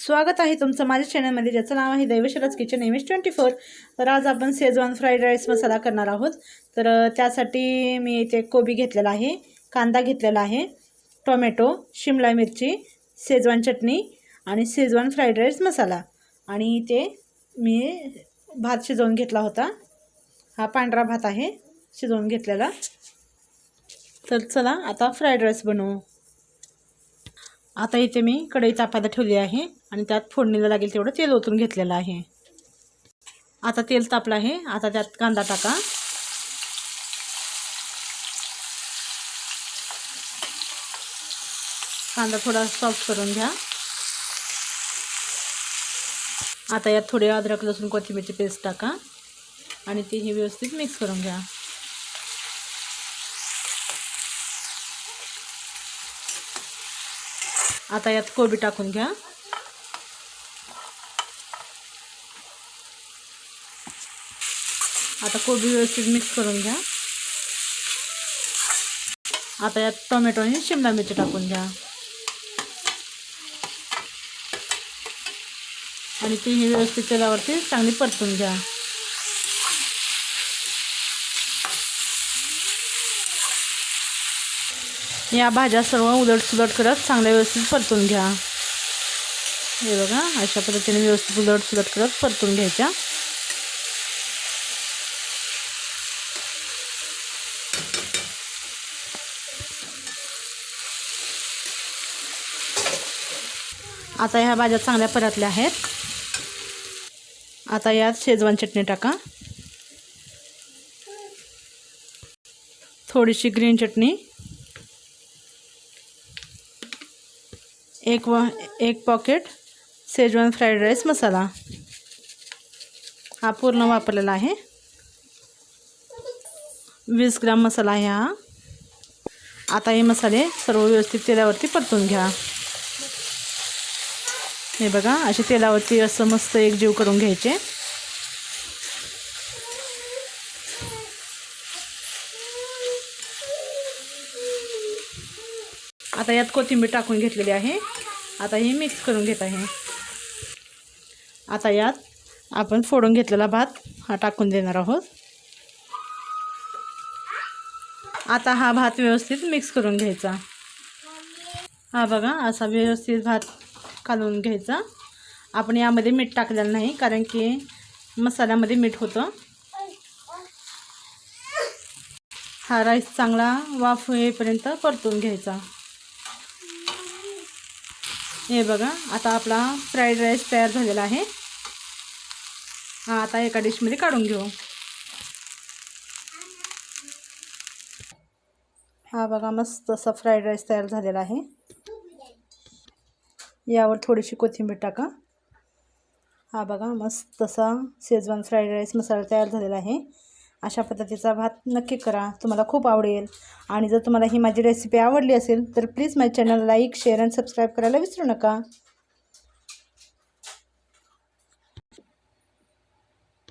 स्वागत आहे तुमचं माझ्या चॅनलमध्ये ज्याचं नाव आहे दैवशरज kitchen M S twenty four तर आज आपण शेजवान फ्राईड राईस मसाला करणार आहोत. तर त्यासाठी मी इथे कोबी घेतलेला आहे कांदा घेतलेला आहे टोमॅटो शिमला मिरची शेजवान चटणी आणि शेजवान फ्राईड राईस मसाला. आणि इथे मी भात शिजवून घेतला होता. हा पांढरा भात आहे शिजवून घेतलेला. तर चला आता फ्राईड राईस बनवू. आता इथे मी कढई तापायला ठेवली आहे. आणि त्यात फोडणीला लागेल तेवढं तेल ओतून घेतलेलं आहे. आता तेल तापलं आहे. आता त्यात कांदा टाका. कांदा थोडा सॉफ्ट करून घ्या. आता यात थोडे अद्रक लसूण कोथिंबीरची पेस्ट टाका. आणि ती ही व्यवस्थित मिक्स करून घ्या. आता यात कोबी टाकून घ्या. आता कोबी व्यवस्थित मिक्स करून घ्या. आता यात टोमॅटो आणि शिमला मिरची टाकून घ्या. आणि ती ही व्यवस्थित तेलावरती चांगली परतून घ्या. या भाज्या सर्व उलट सुलट करत चांगल्या व्यवस्थित परतून घ्या. हे बघा अशा पद्धतीने व्यवस्थित उलट सुलट करत परतून घ्यायच्या. आता ह्या भाज्या चांगल्या परतल्या आहेत. आता यात शेजवान चटणी टाका. थोडीशी ग्रीन चटणी. एक व एक pocket Schezwan fried rice masala. हा पूर्ण वापरलेला आहे. वीस ग्राम मसाला आहे हा. आता हे मसाले सर्व व्यवस्थित तेलावरती परतून घ्या. हे बघा असे तेलावरती असं मस्त एकजीव करून घ्यायचे. आता यात कोथिंबीर टाकून घेतलेली आहे. आता हे मिक्स करून घेत आहे. आता यात आपण फोडून घेतलेला भात हा टाकून देणार आहोत. आता हा भात व्यवस्थित मिक्स करून घ्यायचा. हा बघा असा व्यवस्थित भात कालवून घ्यायचा. आपण यामध्ये मीठ टाकलेलं नाही कारण की मसाल्यामध्ये मीठ होतं. हा राईस चांगला वाफ येईपर्यंत परतून घ्यायचा. हे बघा आता आपला फ्राईड राईस तयार झालेला आहे. हा आता एका डिशमध्ये काढून घेऊ. हा बघा मस्त असा फ्राईड राईस तयार झालेला आहे. यावर थोडीशी कोथिंबीर टाका. हा बघा मस्त असा शेजवान फ्राईड राईस मसाला तयार झालेला आहे. अशा पद्धतीचा भात नक्की करा. तुम्हाला खूप आवडेल. आणि जर तुम्हाला ही माझी रेसिपी आवडली असेल तर प्लीज माझ्या चॅनल लाईक शेअर आणि सबस्क्राईब करायला विसरू नका.